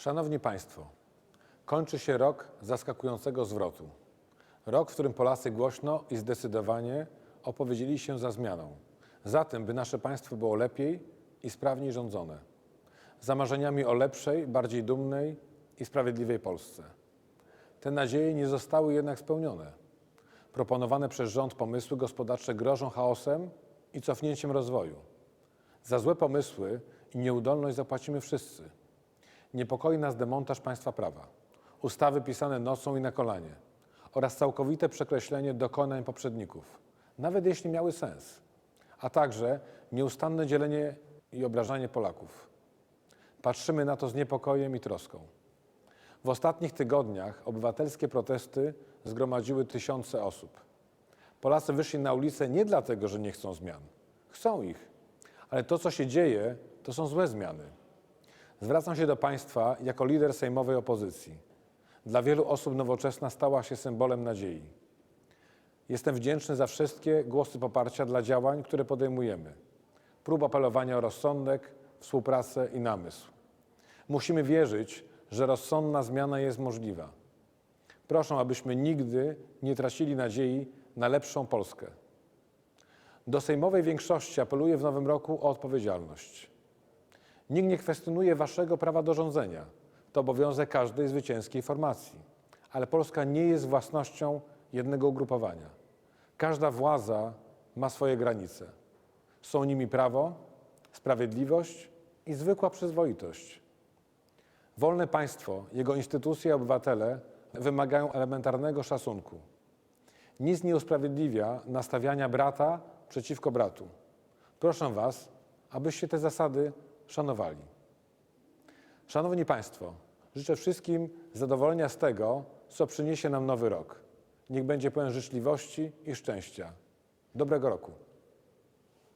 Szanowni Państwo, kończy się rok zaskakującego zwrotu. Rok, w którym Polacy głośno i zdecydowanie opowiedzieli się za zmianą. Za tym, by nasze państwo było lepiej i sprawniej rządzone. Za marzeniami o lepszej, bardziej dumnej i sprawiedliwej Polsce. Te nadzieje nie zostały jednak spełnione. Proponowane przez rząd pomysły gospodarcze grożą chaosem i cofnięciem rozwoju. Za złe pomysły i nieudolność zapłacimy wszyscy. Niepokoi nas demontaż państwa prawa, ustawy pisane nocą i na kolanie oraz całkowite przekreślenie dokonań poprzedników, nawet jeśli miały sens, a także nieustanne dzielenie i obrażanie Polaków. Patrzymy na to z niepokojem i troską. W ostatnich tygodniach obywatelskie protesty zgromadziły tysiące osób. Polacy wyszli na ulicę nie dlatego, że nie chcą zmian. Chcą ich, ale to, co się dzieje, to są złe zmiany. Zwracam się do Państwa jako lider sejmowej opozycji. Dla wielu osób nowoczesna stała się symbolem nadziei. Jestem wdzięczny za wszystkie głosy poparcia dla działań, które podejmujemy. Prób apelowania o rozsądek, współpracę i namysł. Musimy wierzyć, że rozsądna zmiana jest możliwa. Proszę, abyśmy nigdy nie tracili nadziei na lepszą Polskę. Do sejmowej większości apeluję w nowym roku o odpowiedzialność. Nikt nie kwestionuje waszego prawa do rządzenia. To obowiązek każdej zwycięskiej formacji. Ale Polska nie jest własnością jednego ugrupowania. Każda władza ma swoje granice. Są nimi prawo, sprawiedliwość i zwykła przyzwoitość. Wolne państwo, jego instytucje i obywatele wymagają elementarnego szacunku. Nic nie usprawiedliwia nastawiania brata przeciwko bratu. Proszę Was, abyście te zasady szanowali. Szanowni Państwo, życzę wszystkim zadowolenia z tego, co przyniesie nam nowy rok. Niech będzie pełen życzliwości i szczęścia. Dobrego roku.